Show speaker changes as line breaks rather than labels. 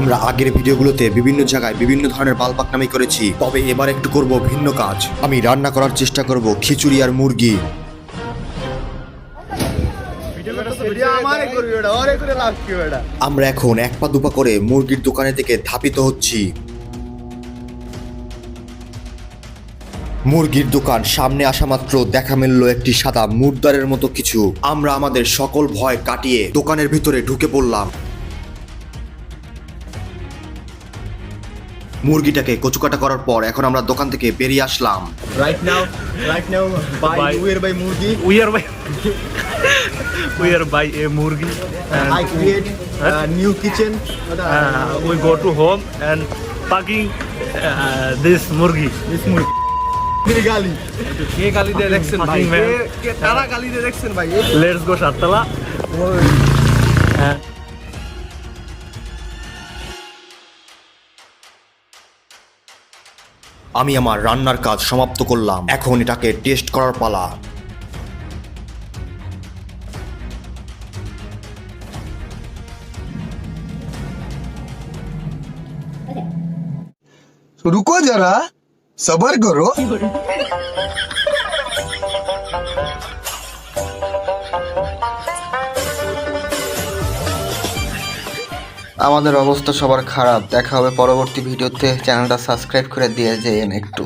আমরা আগের ভিডিওগুলোতে বিভিন্ন জায়গায় বিভিন্ন ধরনের বালপাকনামি করেছি। তবে এবার একটু করব ভিন্ন কাজ। আমি রান্না করার চেষ্টা করব খিচুড়ি আর মুরগি। আমরা এখন এক পা দুপা করে মুরগির দোকানে থেকে ধাপিত হচ্ছি। মুরগির দোকান সামনে আসা মাত্র দেখা মিলল একটি সাদা মুরদারের মতো কিছু। আমরা আমাদের সকল ভয় কাটিয়ে দোকানের ভিতরে ঢুকে পড়লাম। মুরগিটাকে কচুকাটা করার পর এখন আমরা দোকান থেকে বেরিয়ে আসলাম।
Right now
right now buy we are buy মুরগি। We are buy
we are buy a
মুরগি I create new kitchen
we go
to home and this মুরগি। দিস মুরগি।
লেটস গো সাততলা।
আমি আমার রান্নার কাজ সমাপ্ত করলাম। এখন এটাকে টেস্ট করার পালা।
রুকো যারা, সবার করো।
আমাদের অবস্থা সবার খারাপ। দেখা হবে পরবর্তী ভিডিওতে। চ্যানেলটা সাবস্ক্রাইব করে দিয়ে যেন একটু।